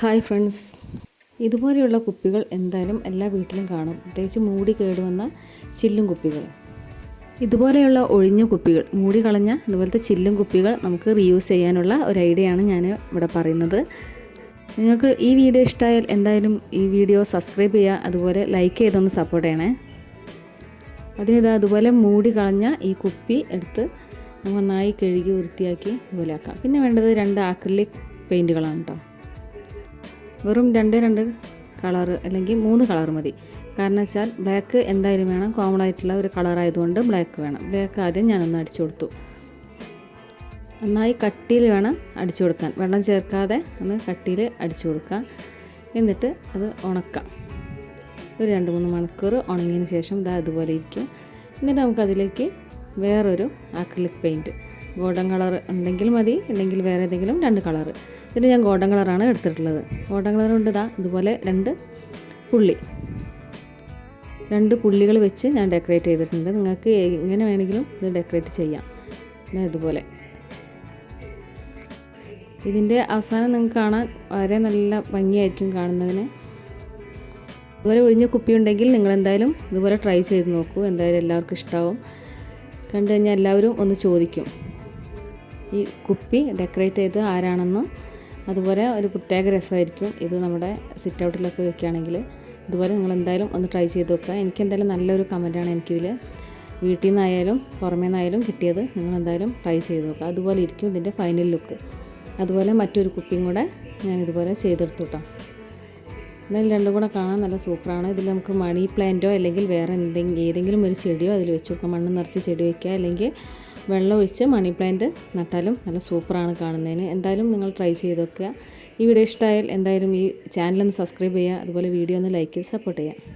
Hi friends. ഇതുപോലെയുള്ള കുപ്പികൾ എന്തായാലും എല്ലാ വീട്ടിലും കാണും. പ്രത്യേകിച്ച് മൂടി കേടുവന്ന ചില്ലും കുപ്പികൾ. ഇതുപോലെയുള്ള ഒഴിഞ്ഞ കുപ്പികൾ മൂടി കളഞ്ഞ ഇതുപോലത്തെ ചില്ലും കുപ്പികൾ നമുക്ക് റീയൂസ് ചെയ്യാനുള്ള ഒരു ഐഡിയ ആണ് ഞാൻ ഇവിടെ പറയുന്നത്. നിങ്ങൾക്ക് ഈ വീഡിയോ ഇഷ്ടമായാൽ എന്തായാലും ഈ വീഡിയോ സബ്സ്ക്രൈബ് ചെയ്യുക അതുപോലെ ലൈക്ക് ചെയ്തൊന്ന് സപ്പോർട്ട് ചെയ്യണേ. അതിനിത് അതുപോലെ മൂടി കളഞ്ഞ ഈ കുപ്പി എടുത്ത് നന്നായി കഴുകി വൃത്തിയാക്കി ഇതുപോലെ ആക്കാം. പിന്നെ വേണ്ടത് രണ്ട് ആക്രിലിക് പെയിന്റുകളാണ് കേട്ടോ വെറും രണ്ട് രണ്ട് കളർ അല്ലെങ്കിൽ മൂന്ന് കളർ മതി. കാരണം വെച്ചാൽ ബ്ലാക്ക് എന്തായാലും വേണം. കോമൺ ആയിട്ടുള്ള ഒരു കളർ ആയതുകൊണ്ട് ബ്ലാക്ക് വേണം. ബ്ലാക്ക് ആദ്യം ഞാനൊന്ന് അടിച്ചു കൊടുത്തു. നന്നായി കട്ടിയിൽ വേണം അടിച്ചു കൊടുക്കാൻ. വെള്ളം ചേർക്കാതെ ഒന്ന് കട്ടിയിൽ അടിച്ചു കൊടുക്കുക എന്നിട്ട് അത് ഉണക്കാം. ഒരു രണ്ട് മൂന്ന് മണിക്കൂർ ഉണങ്ങിയതിന് ശേഷം ഇതാ അതുപോലെ ഇരിക്കും. എന്നിട്ട് നമുക്കതിലേക്ക് വേറൊരു ആക്രിലിക് പെയിന്റ് ഗോൾഡൻ കളർ ഉണ്ടെങ്കിൽ മതി അല്ലെങ്കിൽ വേറെ ഏതെങ്കിലും രണ്ട് കളർ. ഇതിൽ ഞാൻ ഗോൾഡൻ കളറാണ് എടുത്തിട്ടുള്ളത്. ഗോൾഡൻ കളർ കൊണ്ട് ഇതാ ഇതുപോലെ രണ്ട് പുള്ളി. രണ്ട് പുള്ളികൾ വെച്ച് ഞാൻ ഡെക്കറേറ്റ് ചെയ്തിട്ടുണ്ട്. നിങ്ങൾക്ക് എങ്ങനെ വേണമെങ്കിലും ഇത് ഡെക്കറേറ്റ് ചെയ്യാം. ഇതുപോലെ. ഇതിന്റെ അവസാനം നിങ്ങൾക്ക് കാണാൻ വളരെ നല്ല ഭംഗിയായിരിക്കും കാണുന്നതിന്. ഇതുപോലെ ഒഴിഞ്ഞ കുപ്പി ഉണ്ടെങ്കിൽ നിങ്ങൾ എന്തായാലും ഇതുപോലെ ട്രൈ ചെയ്ത് നോക്കൂ. എന്തായാലും എല്ലാവർക്കും ഇഷ്ടമാവും കണ്ടു കഴിഞ്ഞാൽ എല്ലാവരും ഒന്ന് ചോദിക്കും. ഈ കുപ്പി ഡെക്കറേറ്റ് ചെയ്ത് ആരാണെന്ന് അതുപോലെ ഒരു പ്രത്യേക രസമായിരിക്കും ഇത് നമ്മുടെ സിറ്റ് ഔട്ടിലൊക്കെ വെക്കുകയാണെങ്കിൽ. ഇതുപോലെ നിങ്ങൾ എന്തായാലും ഒന്ന് ട്രൈ ചെയ്ത് നോക്കുക. എനിക്ക് എന്തായാലും നല്ലൊരു കമന്റാണ് എനിക്കിതിൽ വീട്ടിൽ നിന്നായാലും പുറമേ നിന്നായാലും കിട്ടിയത്. നിങ്ങൾ എന്തായാലും ട്രൈ ചെയ്ത് നോക്കുക. അതുപോലെ ഇരിക്കും ഇതിന്റെ ഫൈനൽ ലുക്ക്. അതുപോലെ മറ്റൊരു കുപ്പിയും കൂടെ ഞാൻ ഇതുപോലെ ചെയ്തെടുത്തു കേട്ടോ. എന്നാലും രണ്ടും കൂടെ കാണാൻ നല്ല സൂപ്പറാണ്. ഇതിൽ നമുക്ക് മണി പ്ലാന്റോ അല്ലെങ്കിൽ വേറെ എന്തെങ്കിലും ഏതെങ്കിലും ഒരു ചെടിയോ അതിൽ വെച്ച് കൊടുക്കാം. മണ്ണ് നിറച്ച് ചെടി വയ്ക്കുക അല്ലെങ്കിൽ വെള്ളം ഒഴിച്ച് മണി പ്ലാന്റ് നട്ടാലും നല്ല സൂപ്പറാണ് കാണുന്നതിന്. എന്തായാലും നിങ്ങൾ ട്രൈ ചെയ്ത് നോക്കുക. ഈ വീഡിയോ ഇഷ്ടമായാൽ എന്തായാലും ഈ ചാനലൊന്ന് സബ്സ്ക്രൈബ് ചെയ്യുക. അതുപോലെ വീഡിയോ ഒന്ന് ലൈക്ക് ചെയ്ത് സപ്പോർട്ട് ചെയ്യുക.